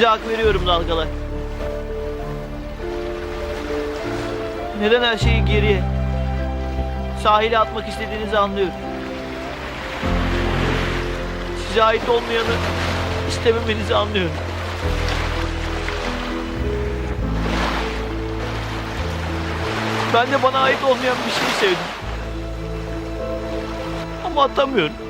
Size hak veriyorum dalgalar. Neden her şeyi geriye, sahile atmak istediğinizi anlıyorum. Size ait olmayanı istememenizi anlıyorum. Ben de bana ait olmayan bir şeyi sevdim. Ama atamıyorum.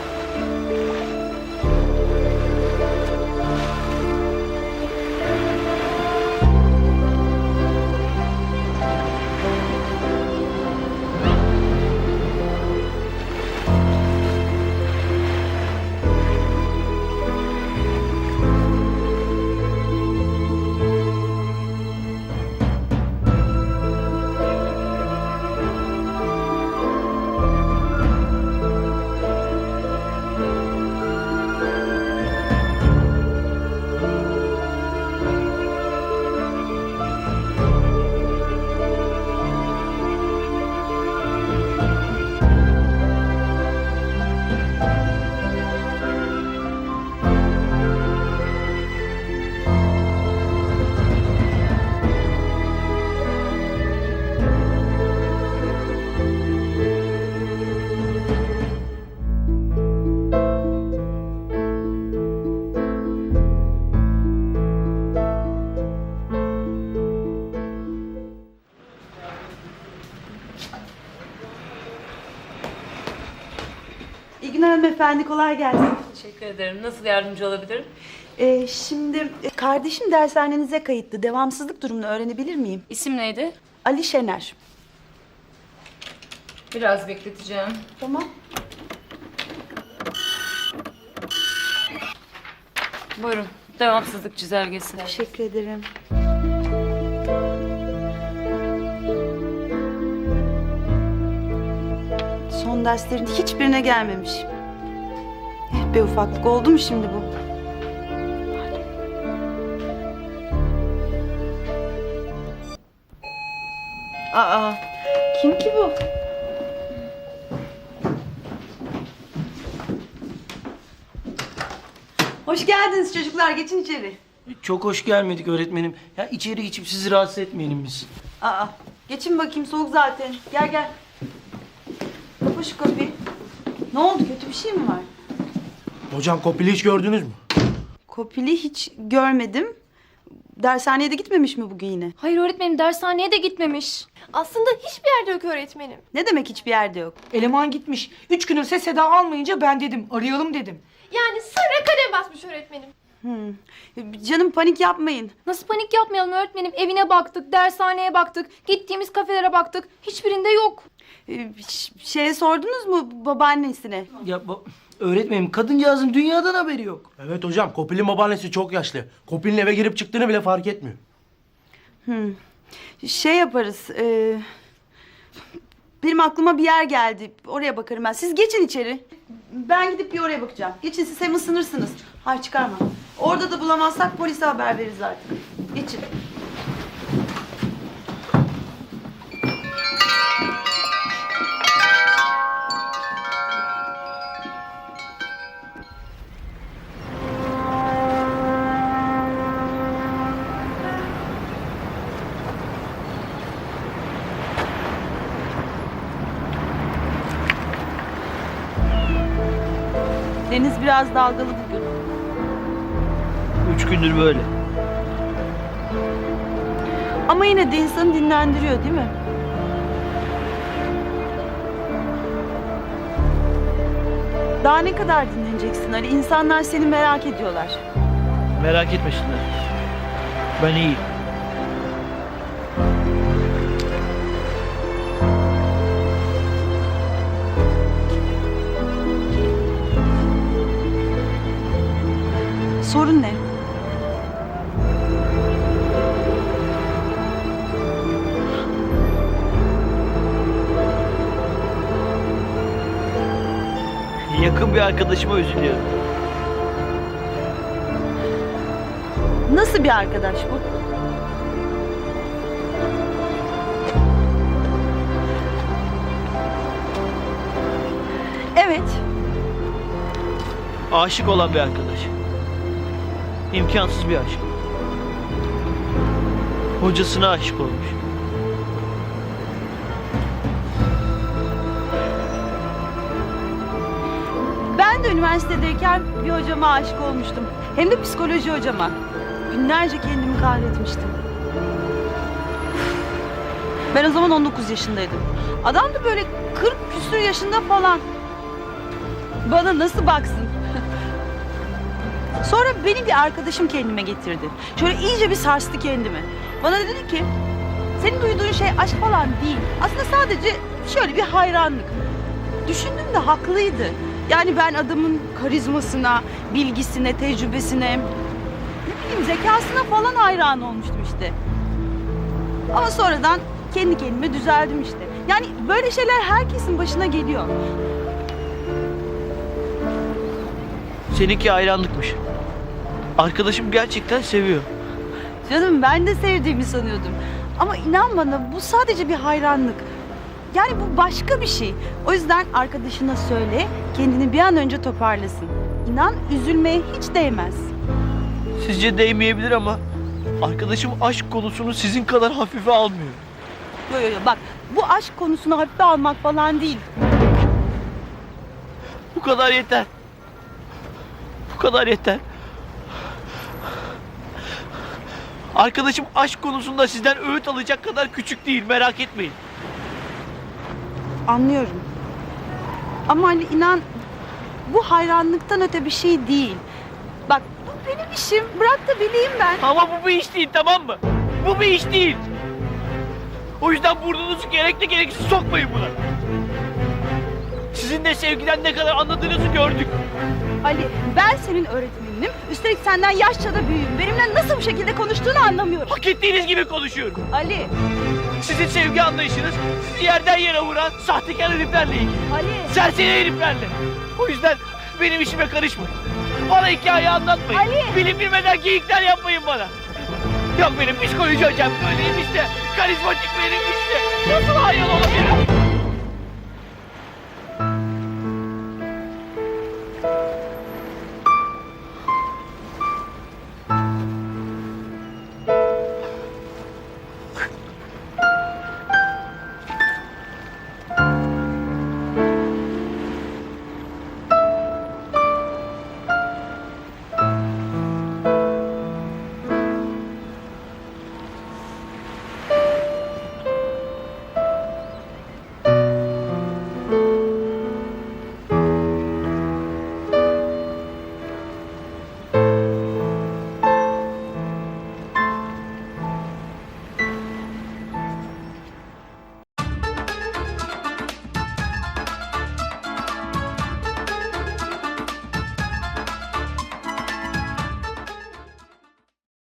Hanımefendi, kolay gelsin. Teşekkür ederim. Nasıl yardımcı olabilirim? Ee, şimdi e, kardeşim dershanenize kayıtlı. Devamsızlık durumunu öğrenebilir miyim? İsim neydi? Ali Şener. Biraz bekleteceğim. Tamam. Buyurun. Devamsızlık çizelgesi. Teşekkür ederim. Son derslerin hiçbirine gelmemiş. Be ufaklık oldu mu şimdi bu? Aa, kim ki bu? Hoş geldiniz çocuklar, geçin içeri. Çok hoş gelmedik öğretmenim. Ya içeri geçip sizi rahatsız etmeyelim biz. Aa, geçin bakayım soğuk zaten. Gel gel. Kapa şu kapıyı. Ne oldu kötü bir şey mi var? Hocam Kopil'i hiç gördünüz mü? Kopili hiç görmedim. Dershaneye de gitmemiş mi bugün yine? Hayır öğretmenim dershaneye de gitmemiş. Aslında hiçbir yerde yok öğretmenim. Ne demek hiçbir yerde yok? Eleman gitmiş. Üç gündür ses seda almayınca ben dedim arayalım dedim. Yani sırra kalem basmış öğretmenim. Hmm. Canım panik yapmayın. Nasıl panik yapmayalım öğretmenim? Evine baktık, dershaneye baktık, gittiğimiz kafelere baktık. Hiçbirinde yok. Ee, ş- şeye sordunuz mu babaannesine? Ya bu, öğretmenim kadıncağızın dünyadan haberi yok. Evet hocam Kopil'in babaannesi çok yaşlı. Kopil'in eve girip çıktığını bile fark etmiyor. Hmm. Şey yaparız. e, benim aklıma bir yer geldi. Oraya bakarım ben. Siz geçin içeri. Ben gidip bir oraya bakacağım. Geçin siz hem ısınırsınız. Hayır çıkarma. Orada da bulamazsak polise haber veririz artık. Geçin. Deniz biraz dalgalı. Üç gündür böyle. Ama yine de insanı dinlendiriyor değil mi? Daha ne kadar dinleneceksin Ali? İnsanlar seni merak ediyorlar. Merak etmesinler. Ben iyiyim. Sorun ne? yakın bir arkadaşıma üzülüyorum. Nasıl bir arkadaş bu? Evet. Aşık olan bir arkadaş. İmkansız bir aşk. Hocasına aşık olmuş. De üniversitedeyken bir hocama aşık olmuştum. Hem de psikoloji hocama. Günlerce kendimi kahretmiştim. Ben o zaman 19 yaşındaydım. Adam da böyle 40 küsur yaşında falan. Bana nasıl baksın? Sonra benim bir arkadaşım kendime getirdi. Şöyle iyice bir sarstı kendimi. Bana dedi ki, senin duyduğun şey aşk falan değil. Aslında sadece şöyle bir hayranlık. Düşündüm de haklıydı. Yani ben adamın karizmasına, bilgisine, tecrübesine, ne bileyim zekasına falan hayran olmuştum işte. Ama sonradan kendi kendime düzeldim işte. Yani böyle şeyler herkesin başına geliyor. Seninki hayranlıkmış. Arkadaşım gerçekten seviyor. Canım ben de sevdiğimi sanıyordum. Ama inan bana bu sadece bir hayranlık. Yani bu başka bir şey. O yüzden arkadaşına söyle kendini bir an önce toparlasın. İnan üzülmeye hiç değmez. Sizce değmeyebilir ama arkadaşım aşk konusunu sizin kadar hafife almıyor. Yo yo yo bak bu aşk konusunu hafife almak falan değil. Bu kadar yeter. Bu kadar yeter. Arkadaşım aşk konusunda sizden öğüt alacak kadar küçük değil merak etmeyin. Anlıyorum. Ama hani inan bu hayranlıktan öte bir şey değil. Bak bu benim işim. Bırak da bileyim ben. Ama bu bir iş değil tamam mı? Bu bir iş değil. O yüzden burnunuzu gerekli gereksiz sokmayın buna. Sizin de sevgiden ne kadar anladığınızı gördük. Ali ben senin öğretmeninim. Üstelik senden yaşça da büyüğüm. Benimle nasıl bu şekilde konuştuğunu anlamıyorum. Hak ettiğiniz gibi konuşuyorum. Ali, Sizin sevgi anlayışınız sizi yerden yere vuran sahtekar heriflerle ilgili. Ali. Serseri heriflerle. O yüzden benim işime karışmayın. Bana hikaye anlatmayın. Ali! Bilip bilmeden geyikler yapmayın bana. Yok benim psikoloji hocam böyleymiş de. Karizmatik benim işte. Nasıl hayal olabilirim?